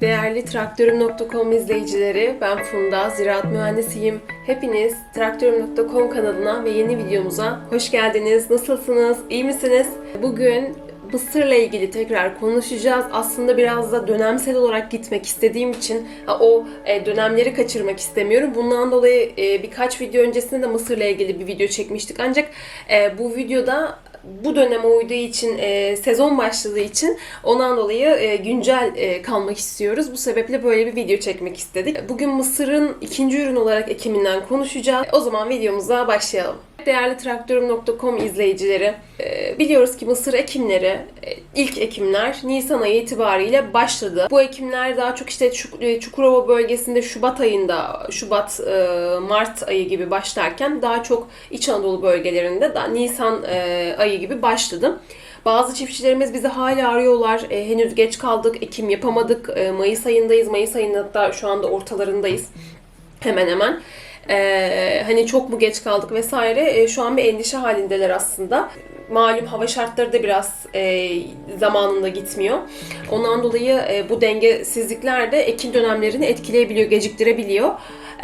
Değerli Traktörüm.com izleyicileri, ben Funda, ziraat mühendisiyim. Hepiniz Traktörüm.com kanalına ve yeni videomuza hoş geldiniz. Nasılsınız? İyi misiniz? Bugün Mısır'la ilgili tekrar konuşacağız. Aslında biraz da dönemsel olarak gitmek istediğim için o e, dönemleri kaçırmak istemiyorum. Bundan dolayı e, birkaç video öncesinde de Mısır'la ilgili bir video çekmiştik. Ancak e, bu videoda bu döneme uyduğu için, e, sezon başladığı için ondan dolayı e, güncel e, kalmak istiyoruz. Bu sebeple böyle bir video çekmek istedik. Bugün Mısır'ın ikinci ürün olarak ekiminden konuşacağız. O zaman videomuza başlayalım. Değerli Traktörüm.com izleyicileri, e, biliyoruz ki mısır ekimleri, e, ilk ekimler Nisan ayı itibariyle başladı. Bu ekimler daha çok işte e, Çukurova bölgesinde Şubat ayında, Şubat, Mart ayı gibi başlarken daha çok İç Anadolu bölgelerinde da Nisan ayı gibi başladı. Bazı çiftçilerimiz bizi hala arıyorlar. E, henüz geç kaldık, ekim yapamadık. E, Mayıs ayındayız. Mayıs ayının hatta şu anda ortalarındayız. Hemen hemen. Ee, hani çok mu geç kaldık vesaire e, şu an bir endişe halindeler aslında. Malum hava şartları da biraz e, zamanında gitmiyor. Ondan dolayı e, bu dengesizlikler de ekim dönemlerini etkileyebiliyor, geciktirebiliyor.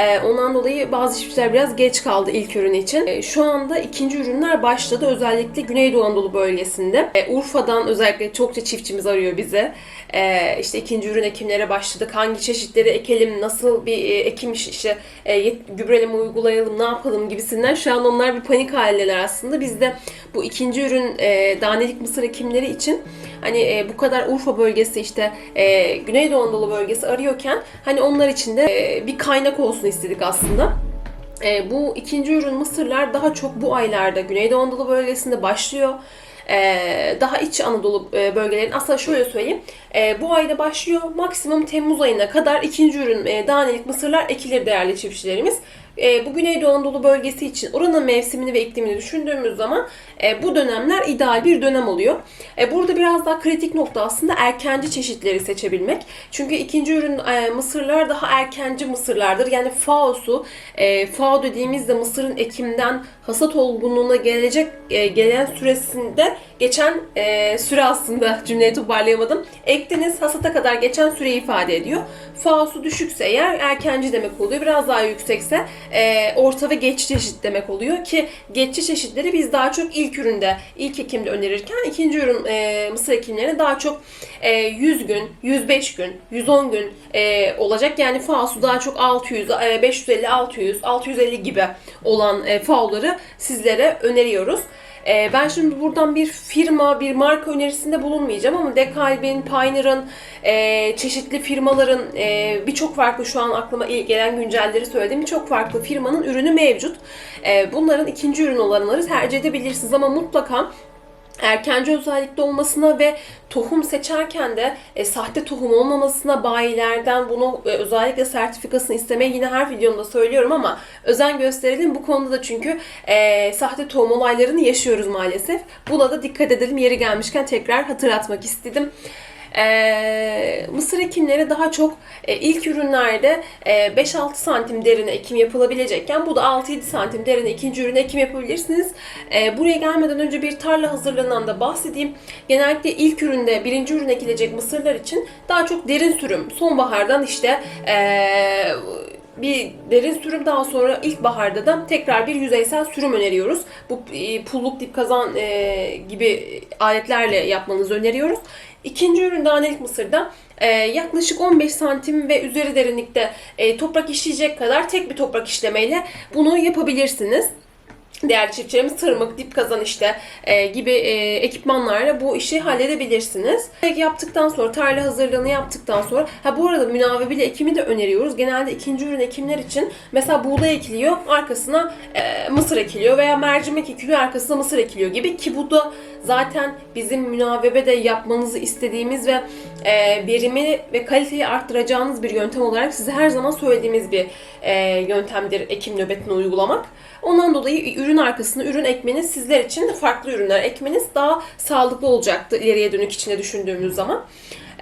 E, ondan dolayı bazı çiftçiler biraz geç kaldı ilk ürün için. E, şu anda ikinci ürünler başladı özellikle Güneydoğu Anadolu bölgesinde. E, Urfa'dan özellikle çokça çiftçimiz arıyor bize. E, işte ikinci ürün ekimlere başladık. Hangi çeşitleri ekelim, nasıl bir e, ekim iş- işte e, uygulayalım, ne yapalım gibisinden şu an onlar bir panik halindeler aslında. Biz de bu ikinci ürün e, danelik mısır ekimleri için hani e, bu kadar Urfa bölgesi işte e, Güneydoğu Anadolu bölgesi arıyorken hani onlar için de bir kaynak olsun istedik aslında. E, bu ikinci ürün mısırlar daha çok bu aylarda Güneydoğu Anadolu bölgesinde başlıyor. E, daha iç Anadolu e, bölgelerin aslında şöyle söyleyeyim. E, bu ayda başlıyor. Maksimum Temmuz ayına kadar ikinci ürün e, danelik mısırlar ekilir değerli çiftçilerimiz. E, bu Güneydoğu Anadolu bölgesi için oranın mevsimini ve iklimini düşündüğümüz zaman e, bu dönemler ideal bir dönem oluyor. E, burada biraz daha kritik nokta aslında erkenci çeşitleri seçebilmek. Çünkü ikinci ürün e, mısırlar daha erkenci mısırlardır. Yani FAO'su, e, FAO dediğimizde mısırın ekimden hasat olgunluğuna gelecek e, gelen süresinde geçen e, süre aslında cümleyi toparlayamadım. Ektiniz hasata kadar geçen süreyi ifade ediyor. FAO'su düşükse eğer erkenci demek oluyor. Biraz daha yüksekse e, orta ve geçici çeşit demek oluyor ki geçici çeşitleri biz daha çok ilk üründe, ilk ekimde önerirken ikinci ürün e, mısır ekimlerine daha çok e, 100 gün, 105 gün, 110 gün e, olacak. Yani FAO'su daha çok 600, e, 550, 600, 650 gibi olan e, FAO'ları sizlere öneriyoruz. E, ben şimdi buradan bir firma, bir marka önerisinde bulunmayacağım ama Dekalb'in, Pioneer'ın, e, çeşitli firmaların e, birçok farklı şu an aklıma ilk gelen güncelleri söylediğim birçok farklı firmanın ürünü mevcut. E, bunların ikinci ürün olanları tercih edebilirsiniz ama mutlaka erkenci özellikle olmasına ve tohum seçerken de e, sahte tohum olmamasına bayilerden bunu e, özellikle sertifikasını istemeye yine her videomda söylüyorum ama özen gösterelim bu konuda da çünkü e, sahte tohum olaylarını yaşıyoruz maalesef. Buna da dikkat edelim yeri gelmişken tekrar hatırlatmak istedim. Ee, mısır ekimleri daha çok e, ilk ürünlerde e, 5-6 santim derine ekim yapılabilecekken bu da 6-7 santim derine ikinci ürüne ekim yapabilirsiniz. E, buraya gelmeden önce bir tarla hazırlığından da bahsedeyim. Genellikle ilk üründe birinci ürün ekilecek mısırlar için daha çok derin sürüm sonbahardan işte e, bir derin sürüm daha sonra ilkbaharda da tekrar bir yüzeysel sürüm öneriyoruz. Bu e, pulluk dip kazan e, gibi aletlerle yapmanızı öneriyoruz. İkinci ürün danelik mısırda e, yaklaşık 15 santim ve üzeri derinlikte e, toprak işleyecek kadar tek bir toprak işlemeyle bunu yapabilirsiniz. Değerli çiftçilerimiz tırmık, dip kazan işte e, gibi e, ekipmanlarla bu işi halledebilirsiniz. Yaptıktan sonra, tarla hazırlığını yaptıktan sonra, ha bu arada münavebeli ekimi de öneriyoruz. Genelde ikinci ürün ekimler için mesela buğday ekiliyor, arkasına e, mısır ekiliyor veya mercimek ekiliyor, arkasına mısır ekiliyor gibi ki bu da zaten bizim münavebede yapmanızı istediğimiz ve e, verimi ve kaliteyi arttıracağınız bir yöntem olarak size her zaman söylediğimiz bir e, yöntemdir ekim nöbetini uygulamak. Ondan dolayı ürün arkasına ürün ekmeniz sizler için farklı ürünler ekmeniz daha sağlıklı olacaktı ileriye dönük içine düşündüğümüz zaman.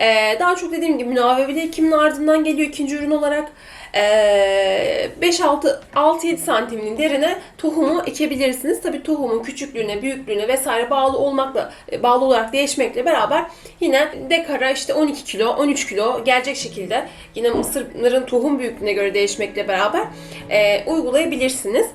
Ee, daha çok dediğim gibi münavebeli ekimin ardından geliyor ikinci ürün olarak. E, 5-6 6-7 santimin derine tohumu ekebilirsiniz. Tabii tohumun küçüklüğüne, büyüklüğüne vesaire bağlı olmakla e, bağlı olarak değişmekle beraber yine dekara işte 12 kilo, 13 kilo gelecek şekilde yine mısırların tohum büyüklüğüne göre değişmekle beraber e, uygulayabilirsiniz.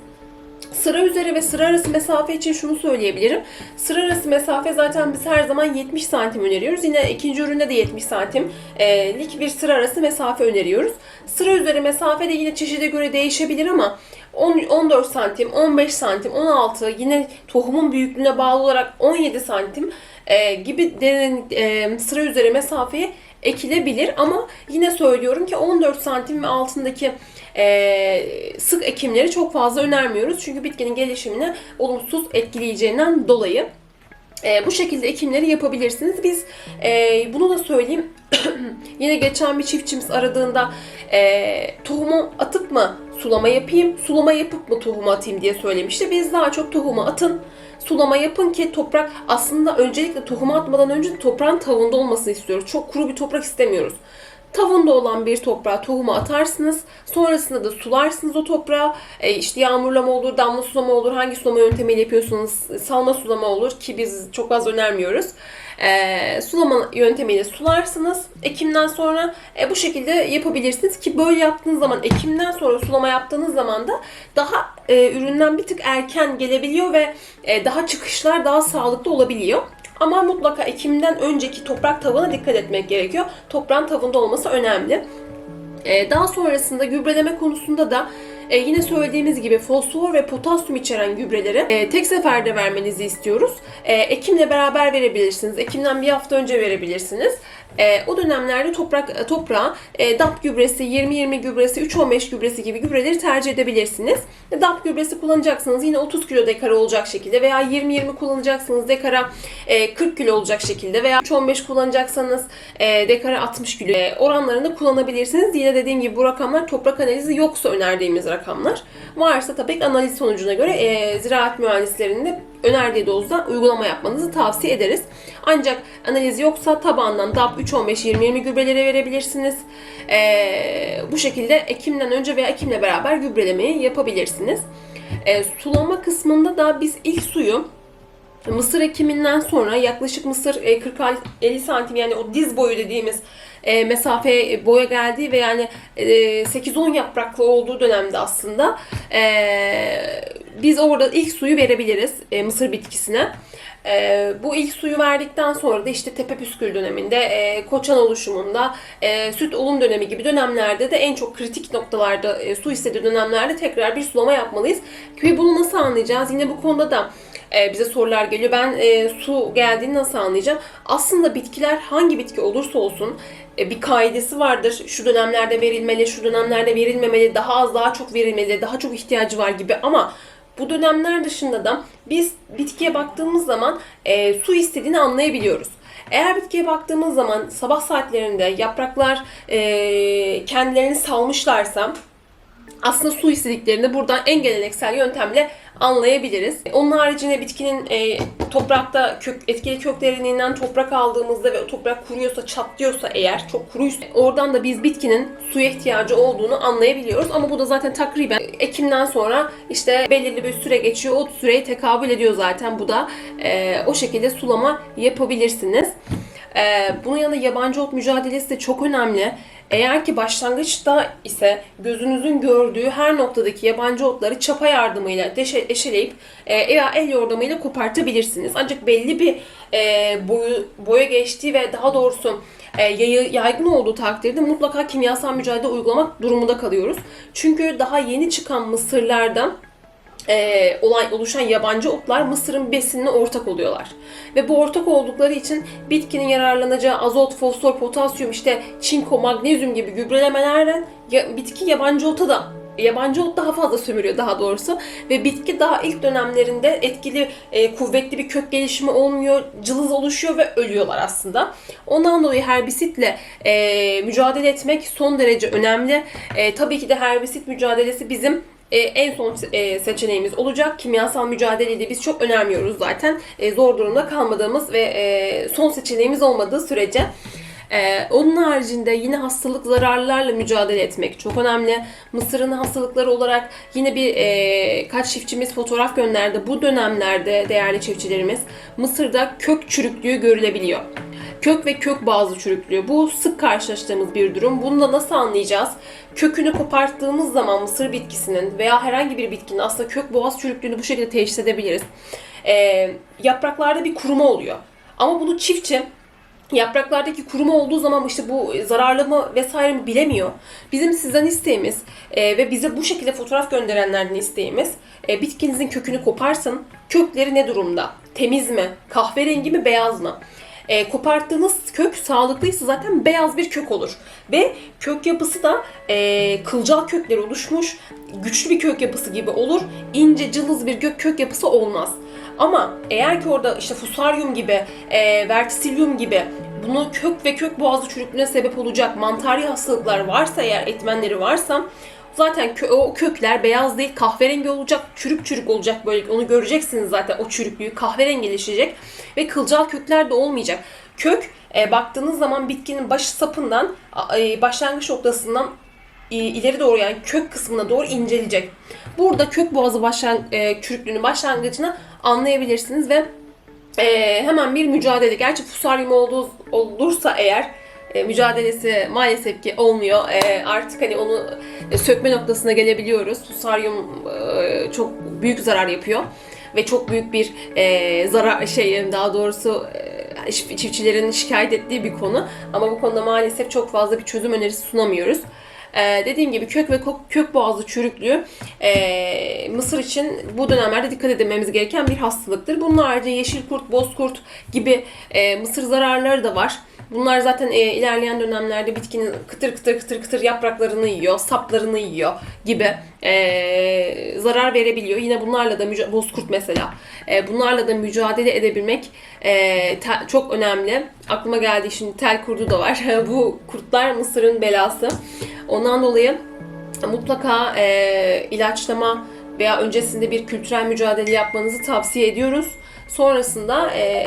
Sıra üzeri ve sıra arası mesafe için şunu söyleyebilirim. Sıra arası mesafe zaten biz her zaman 70 santim öneriyoruz. Yine ikinci üründe de 70 santimlik bir sıra arası mesafe öneriyoruz. Sıra üzeri mesafe de yine çeşide göre değişebilir ama 10, 14 santim, 15 santim, 16 yine tohumun büyüklüğüne bağlı olarak 17 santim e, gibi derin, e, sıra üzeri mesafeye ekilebilir ama yine söylüyorum ki 14 santim ve altındaki e, sık ekimleri çok fazla önermiyoruz. Çünkü bitkinin gelişimini olumsuz etkileyeceğinden dolayı. E, bu şekilde ekimleri yapabilirsiniz. Biz e, bunu da söyleyeyim. Yine geçen bir çiftçimiz aradığında e, tohumu atıp mı sulama yapayım, sulama yapıp mı tohumu atayım diye söylemişti. Biz daha çok tohumu atın, sulama yapın ki toprak aslında öncelikle tohumu atmadan önce toprağın tavında olmasını istiyoruz. Çok kuru bir toprak istemiyoruz. Tavında olan bir toprağa tohumu atarsınız. Sonrasında da sularsınız o toprağı. E, işte yağmurlama olur, damla sulama olur. Hangi sulama yöntemiyle yapıyorsunuz? Salma sulama olur ki biz çok az önermiyoruz. E, sulama yöntemiyle sularsınız. Ekimden sonra e, bu şekilde yapabilirsiniz ki böyle yaptığınız zaman ekimden sonra sulama yaptığınız zaman da daha e, üründen bir tık erken gelebiliyor ve e, daha çıkışlar daha sağlıklı olabiliyor. Ama mutlaka ekimden önceki toprak tavına dikkat etmek gerekiyor. Toprağın tavında olması önemli. Ee, daha sonrasında gübreleme konusunda da e, yine söylediğimiz gibi fosfor ve potasyum içeren gübreleri e, tek seferde vermenizi istiyoruz. E, ekimle beraber verebilirsiniz. Ekimden bir hafta önce verebilirsiniz. E, o dönemlerde toprak toprağa e, DAP gübresi, 20-20 gübresi, 3-15 gübresi gibi gübreleri tercih edebilirsiniz. E, DAP gübresi kullanacaksanız yine 30 kilo dekara olacak şekilde veya 20-20 kullanacaksınız dekara e, 40 kilo olacak şekilde veya 3-15 kullanacaksanız e, dekara 60 kilo e, oranlarında kullanabilirsiniz. Yine dediğim gibi bu rakamlar toprak analizi yoksa önerdiğimiz rakamlar. Varsa tabii analiz sonucuna göre e, ziraat mühendislerinin de önerdiği dozda uygulama yapmanızı tavsiye ederiz. Ancak analiz yoksa tabandan DAP 3-15-20-20 gübreleri verebilirsiniz. Ee, bu şekilde ekimden önce veya ekimle beraber gübrelemeyi yapabilirsiniz. Ee, sulama kısmında da biz ilk suyu Mısır ekiminden sonra yaklaşık mısır 40-50 santim yani o diz boyu dediğimiz e, mesafe boya geldiği ve yani e, 8-10 yapraklı olduğu dönemde aslında e, biz orada ilk suyu verebiliriz e, mısır bitkisine. E, bu ilk suyu verdikten sonra da işte tepe püskül döneminde, e, koçan oluşumunda, e, süt olum dönemi gibi dönemlerde de en çok kritik noktalarda e, su istediği dönemlerde tekrar bir sulama yapmalıyız. Ve bunu nasıl anlayacağız? Yine bu konuda da e, bize sorular geliyor. Ben e, su geldiğini nasıl anlayacağım? Aslında bitkiler hangi bitki olursa olsun e, bir kaidesi vardır. Şu dönemlerde verilmeli, şu dönemlerde verilmemeli, daha az daha çok verilmeli, daha çok ihtiyacı var gibi ama bu dönemler dışında da biz bitkiye baktığımız zaman e, su istediğini anlayabiliyoruz. Eğer bitkiye baktığımız zaman sabah saatlerinde yapraklar e, kendilerini salmışlarsa aslında su istediklerini buradan en geleneksel yöntemle anlayabiliriz. Onun haricinde bitkinin e, toprakta kök, etkili kök derinliğinden toprak aldığımızda ve o toprak kuruyorsa, çatlıyorsa eğer, çok kuruysa oradan da biz bitkinin suya ihtiyacı olduğunu anlayabiliyoruz. Ama bu da zaten takriben Ekim'den sonra işte belirli bir süre geçiyor. O süreye tekabül ediyor zaten bu da. E, o şekilde sulama yapabilirsiniz. E, bunun yanında yabancı ot mücadelesi de çok önemli. Eğer ki başlangıçta ise gözünüzün gördüğü her noktadaki yabancı otları çapa yardımıyla deşe, eşeleyip e, veya el yordamıyla kopartabilirsiniz. Ancak belli bir e, boyu, boya geçtiği ve daha doğrusu e, yaygın olduğu takdirde mutlaka kimyasal mücadele uygulamak durumunda kalıyoruz. Çünkü daha yeni çıkan mısırlardan e, olay oluşan yabancı otlar Mısır'ın besinine ortak oluyorlar. Ve bu ortak oldukları için bitkinin yararlanacağı azot, fosfor, potasyum, işte çinko, magnezyum gibi gübrelemelerden ya, bitki yabancı ota da yabancı ot daha fazla sömürüyor daha doğrusu ve bitki daha ilk dönemlerinde etkili e, kuvvetli bir kök gelişimi olmuyor, cılız oluşuyor ve ölüyorlar aslında. Ondan dolayı herbisitle e, mücadele etmek son derece önemli. E, tabii ki de herbisit mücadelesi bizim e, en son e, seçeneğimiz olacak. Kimyasal mücadeleyi de biz çok önermiyoruz zaten. E, zor durumda kalmadığımız ve e, son seçeneğimiz olmadığı sürece. Ee, onun haricinde yine hastalık zararlarla mücadele etmek çok önemli. Mısırın hastalıkları olarak yine bir e, kaç çiftçimiz fotoğraf gönderdi. Bu dönemlerde değerli çiftçilerimiz Mısır'da kök çürüklüğü görülebiliyor. Kök ve kök bazlı çürüklüğü. Bu sık karşılaştığımız bir durum. Bunu da nasıl anlayacağız? Kökünü koparttığımız zaman mısır bitkisinin veya herhangi bir bitkinin aslında kök boğaz çürüklüğünü bu şekilde teşhis edebiliriz. Ee, yapraklarda bir kuruma oluyor. Ama bunu çiftçi yapraklardaki kuruma olduğu zaman işte bu zararlı mı vesaire mi bilemiyor. Bizim sizden isteğimiz e, ve bize bu şekilde fotoğraf gönderenlerden isteğimiz e, bitkinizin kökünü koparsın. Kökleri ne durumda? Temiz mi? Kahverengi mi? Beyaz mı? E, koparttığınız kök sağlıklıysa zaten beyaz bir kök olur. Ve kök yapısı da e, kılcal kökleri oluşmuş, güçlü bir kök yapısı gibi olur. İnce cılız bir gök kök yapısı olmaz. Ama eğer ki orada işte fusaryum gibi, e, vertisilyum gibi bunu kök ve kök boğazı çürüklüğüne sebep olacak mantari hastalıklar varsa eğer etmenleri varsa zaten kö- o kökler beyaz değil kahverengi olacak, çürük çürük olacak böyle onu göreceksiniz zaten o çürüklüğü kahverengileşecek ve kılcal kökler de olmayacak. Kök e, baktığınız zaman bitkinin baş sapından e, başlangıç noktasından e, ileri doğru yani kök kısmına doğru inceleyecek. Burada kök boğazı başlan e, çürüklüğünün başlangıcını anlayabilirsiniz ve e, hemen bir mücadele. Gerçi fusaryum olursa eğer e, mücadelesi maalesef ki olmuyor. E, artık hani onu e, sökme noktasına gelebiliyoruz. Fusaryum e, çok büyük zarar yapıyor ve çok büyük bir zarar şey daha doğrusu çiftçilerin şikayet ettiği bir konu. Ama bu konuda maalesef çok fazla bir çözüm önerisi sunamıyoruz. Ee, dediğim gibi kök ve kok- kök boğazı çürüklüğü e, Mısır için bu dönemlerde dikkat edilmemiz gereken bir hastalıktır. Bunun haricinde yeşil kurt, boz kurt gibi e, mısır zararları da var. Bunlar zaten e, ilerleyen dönemlerde bitkinin kıtır kıtır kıtır kıtır yapraklarını yiyor, saplarını yiyor gibi e, zarar verebiliyor. Yine bunlarla da bozkurt mesela. E, bunlarla da mücadele edebilmek e, çok önemli. Aklıma geldi şimdi tel kurdu da var. Bu kurtlar Mısır'ın belası. Ondan dolayı mutlaka e, ilaçlama veya öncesinde bir kültürel mücadele yapmanızı tavsiye ediyoruz. Sonrasında e,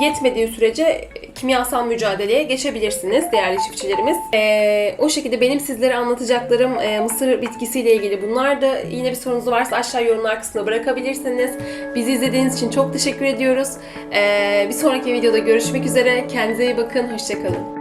yetmediği sürece kimyasal mücadeleye geçebilirsiniz değerli çiftçilerimiz. E, o şekilde benim sizlere anlatacaklarım e, mısır bitkisiyle ilgili bunlar da yine bir sorunuz varsa aşağı yorumlar kısmına bırakabilirsiniz. Bizi izlediğiniz için çok teşekkür ediyoruz. E, bir sonraki videoda görüşmek üzere. Kendinize iyi bakın. Hoşçakalın.